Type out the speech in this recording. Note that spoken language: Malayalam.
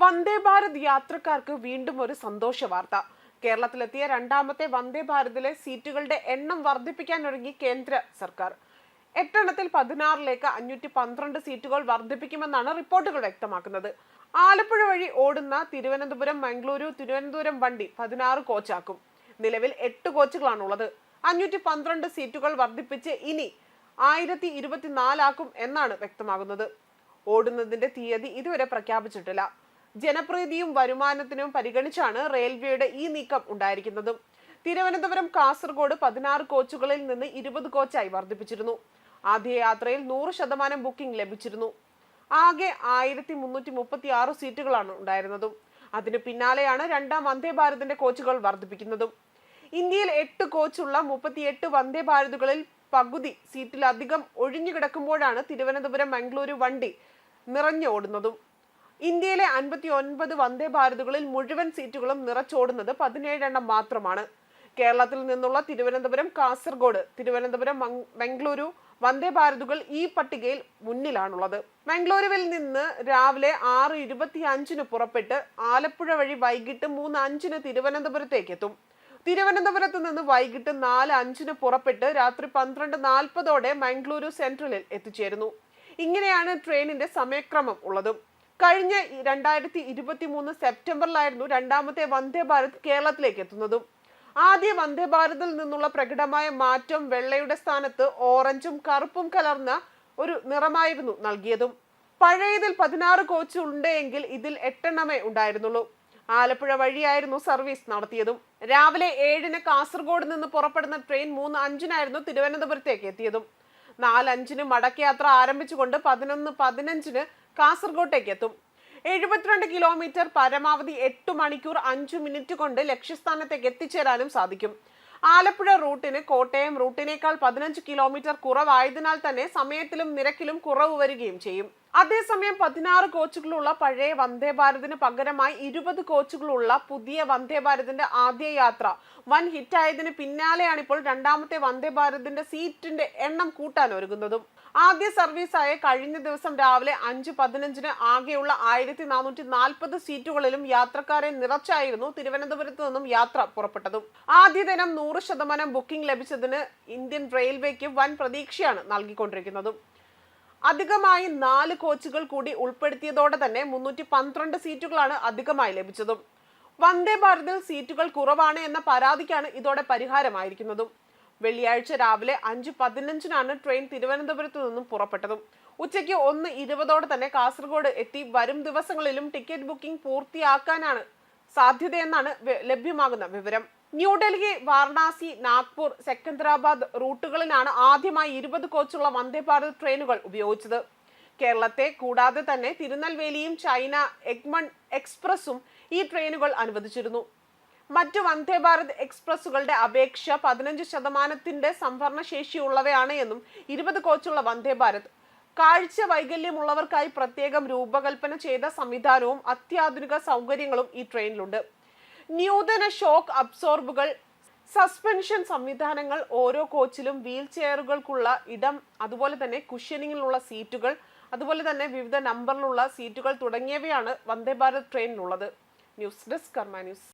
വന്ദേ ഭാരത് യാത്രക്കാർക്ക് വീണ്ടും ഒരു സന്തോഷ വാർത്ത. കേരളത്തിലെത്തിയ രണ്ടാമത്തെ വന്ദേ ഭാരതിലെ സീറ്റുകളുടെ എണ്ണം വർദ്ധിപ്പിക്കാൻ ഒരുങ്ങി കേന്ദ്ര സർക്കാർ. എട്ടെണ്ണത്തിൽ പതിനാറിലേക്ക് അഞ്ഞൂറ്റി പന്ത്രണ്ട് സീറ്റുകൾ വർദ്ധിപ്പിക്കുമെന്നാണ് റിപ്പോർട്ടുകൾ വ്യക്തമാക്കുന്നത്. ആലപ്പുഴ വഴി ഓടുന്ന തിരുവനന്തപുരം മംഗളൂരു തിരുവനന്തപുരം വണ്ടി പതിനാറ് കോച്ചാക്കും. നിലവിൽ എട്ട് കോച്ചുകളാണുള്ളത്. അഞ്ഞൂറ്റി പന്ത്രണ്ട് സീറ്റുകൾ വർദ്ധിപ്പിച്ച് ഇനി ആയിരത്തി ഇരുപത്തിനാലാക്കും എന്നാണ് വ്യക്തമാകുന്നത്. ഓടുന്നതിന്റെ തീയതി ഇതുവരെ പ്രഖ്യാപിച്ചിട്ടില്ല. ജനപ്രീതിയും വരുമാനത്തിനും പരിഗണിച്ചാണ് റെയിൽവേയുടെ ഈ നീക്കം ഉണ്ടായിരിക്കുന്നതും. തിരുവനന്തപുരം കാസർഗോഡ് പതിനാറ് കോച്ചുകളിൽ നിന്ന് ഇരുപത് കോച്ചായി വർദ്ധിപ്പിച്ചിരുന്നു. ആദ്യ യാത്രയിൽ നൂറ് ശതമാനം ബുക്കിംഗ് ലഭിച്ചിരുന്നു. ആകെ ആയിരത്തി മുന്നൂറ്റി മുപ്പത്തി ആറ് സീറ്റുകളാണ് ഉണ്ടായിരുന്നതും. അതിനു പിന്നാലെയാണ് രണ്ടാം വന്ദേ ഭാരതിന്റെ കോച്ചുകൾ വർദ്ധിപ്പിക്കുന്നതും. ഇന്ത്യയിൽ എട്ട് കോച്ചുള്ള മുപ്പത്തിയെട്ട് വന്ദേ ഭാരതുകളിൽ പകുതി സീറ്റിലധികം ഒഴിഞ്ഞു കിടക്കുമ്പോഴാണ് തിരുവനന്തപുരം മംഗളൂരു വണ്ടി നിറഞ്ഞോടുന്നതും ഇന്ത്യയിലെ അൻപത്തി ഒൻപത് വന്ദേ ഭാരതുകളിൽ മുഴുവൻ സീറ്റുകളും നിറച്ചോടുന്നത് പതിനേഴെണ്ണം മാത്രമാണ്. കേരളത്തിൽ നിന്നുള്ള തിരുവനന്തപുരം കാസർഗോഡ് തിരുവനന്തപുരം ബംഗളൂരു വന്ദേ ഭാരതുകൾ ഈ പട്ടികയിൽ മുന്നിലാണുള്ളത്. മംഗളൂരുവിൽ നിന്ന് രാവിലെ ആറ് ഇരുപത്തി അഞ്ചിന് പുറപ്പെട്ട് ആലപ്പുഴ വഴി വൈകിട്ട് മൂന്ന് അഞ്ചിന് തിരുവനന്തപുരത്തേക്ക് എത്തും. തിരുവനന്തപുരത്ത് നിന്ന് വൈകിട്ട് നാല് അഞ്ചിന് പുറപ്പെട്ട് രാത്രി പന്ത്രണ്ട് നാൽപ്പതോടെ മംഗളൂരു സെൻട്രലിൽ എത്തിച്ചേരുന്നു. ഇങ്ങനെയാണ് ട്രെയിനിന്റെ സമയക്രമം ഉള്ളതും. കഴിഞ്ഞ രണ്ടായിരത്തി ഇരുപത്തി മൂന്ന് സെപ്റ്റംബറിലായിരുന്നു രണ്ടാമത്തെ വന്ദേ ഭാരത് കേരളത്തിലേക്ക് എത്തുന്നതും. ആദ്യ വന്ദേ ഭാരതിൽ നിന്നുള്ള പ്രകടമായ മാറ്റം വെള്ളയുടെ സ്ഥാനത്ത് ഓറഞ്ചും കറുപ്പും കലർന്ന ഒരു നിറമായിരുന്നു നൽകിയതും. പഴയതിൽ പതിനാറ് കോച്ച് ഉണ്ടെങ്കിൽ ഇതിൽ എട്ടെണ്ണമേ ഉണ്ടായിരുന്നുള്ളൂ. ആലപ്പുഴ വഴിയായിരുന്നു സർവീസ് നടത്തിയതും. രാവിലെ ഏഴിന് കാസർഗോഡ് നിന്ന് പുറപ്പെടുന്ന ട്രെയിൻ മൂന്ന് അഞ്ചിനായിരുന്നു തിരുവനന്തപുരത്തേക്ക് എത്തിയതും. നാലഞ്ചിന് മടക്കയാത്ര ആരംഭിച്ചുകൊണ്ട് പതിനൊന്ന് പതിനഞ്ചിന് കാസർഗോട്ടേക്ക് എത്തും എഴുപത്തിരണ്ട് കിലോമീറ്റർ പരമാവധി എട്ട് മണിക്കൂർ അഞ്ചു മിനിറ്റ് കൊണ്ട് ലക്ഷ്യസ്ഥാനത്തേക്ക് എത്തിച്ചേരാനും സാധിക്കും. ആലപ്പുഴ റൂട്ടിന് കോട്ടയം റൂട്ടിനേക്കാൾ പതിനഞ്ച് കിലോമീറ്റർ കുറവായതിനാൽ തന്നെ സമയത്തിലും നിരക്കിലും കുറവ് വരികയും ചെയ്യും. അതേസമയം പതിനാറ് കോച്ചുകളുള്ള പഴയ വന്ദേ ഭാരതിന് പകരമായി ഇരുപത് കോച്ചുകളുള്ള പുതിയ വന്ദേ ഭാരതിന്റെ ആദ്യ യാത്ര വൻ ഹിറ്റായതിന് പിന്നാലെയാണ് ഇപ്പോൾ രണ്ടാമത്തെ വന്ദേ ഭാരതിന്റെ സീറ്റിന്റെ എണ്ണം കൂട്ടാൻ ഒരുങ്ങുന്നതും. ആദ്യ സർവീസായ കഴിഞ്ഞ ദിവസം രാവിലെ അഞ്ച് പതിനഞ്ചിന് ആകെയുള്ള ആയിരത്തി നാനൂറ്റി നാൽപ്പത് സീറ്റുകളിലും യാത്രക്കാരെ നിറച്ചായിരുന്നു തിരുവനന്തപുരത്ത് നിന്നും യാത്ര പുറപ്പെട്ടതും. ആദ്യ ദിനം നൂറ് ശതമാനം ബുക്കിംഗ് ലഭിച്ചതിന് ഇന്ത്യൻ റെയിൽവേക്ക് വൻ പ്രതീക്ഷയാണ് നൽകിക്കൊണ്ടിരിക്കുന്നതും. അധികമായി നാല് കോച്ചുകൾ കൂടി ഉൾപ്പെടുത്തിയതോടെ തന്നെ മുന്നൂറ്റി പന്ത്രണ്ട് സീറ്റുകളാണ് അധികമായി ലഭിച്ചതും. വന്ദേ ഭാരതിൽ സീറ്റുകൾ കുറവാണ് എന്ന പരാതിക്കാണ് ഇതോടെ പരിഹാരമായിരിക്കുന്നതും. വെള്ളിയാഴ്ച രാവിലെ അഞ്ച് പതിനഞ്ചിനാണ് ട്രെയിൻ തിരുവനന്തപുരത്ത് നിന്നും പുറപ്പെട്ടതും. ഉച്ചയ്ക്ക് ഒന്ന് ഇരുപതോടെ തന്നെ കാസർഗോഡ് എത്തി വരും ദിവസങ്ങളിലും ടിക്കറ്റ് ബുക്കിംഗ് പൂർത്തിയാക്കാനാണ് സാധ്യതയെന്നാണ് ലഭ്യമാകുന്ന വിവരം. ന്യൂഡൽഹി വാരണാസി നാഗ്പൂർ സെക്കന്ദരാബാദ് റൂട്ടുകളിലാണ് ആദ്യമായി ഇരുപത് കോച്ചുള്ള വന്ദേ ഭാരത് ട്രെയിനുകൾ ഉപയോഗിച്ചത്. കേരളത്തെ കൂടാതെ തന്നെ തിരുനെൽവേലിയും ചൈന എഗ്മൺ എക്സ്പ്രസും ഈ ട്രെയിനുകൾ അനുവദിച്ചിരുന്നു. മറ്റു വന്ദേ ഭാരത് എക്സ്പ്രസുകളുടെ അപേക്ഷ പതിനഞ്ച് ശതമാനത്തിന്റെ സംഭരണ ശേഷിയുള്ളവയാണ് എന്നും ഇരുപത് കോച്ചുള്ള വന്ദേ ഭാരത്. കാഴ്ച വൈകല്യമുള്ളവർക്കായി പ്രത്യേകം രൂപകൽപ്പന ചെയ്ത സംവിധാനവും അത്യാധുനിക സൗകര്യങ്ങളും ഈ ട്രെയിനിലുണ്ട്. ന്യൂതന ഷോക്ക് അബ്സോർബുകൾ സസ്പെൻഷൻ സംവിധാനങ്ങൾ ഓരോ കോച്ചിലും വീൽ ചെയറുകൾക്കുള്ള ഇടം അതുപോലെ തന്നെ കുഷ്യനിങ്ങിലുള്ള സീറ്റുകൾ അതുപോലെ തന്നെ വിവിധ നമ്പറിലുള്ള സീറ്റുകൾ തുടങ്ങിയവയാണ് Vande Bharat ട്രെയിനിലുള്ളത്. News desk Karma news.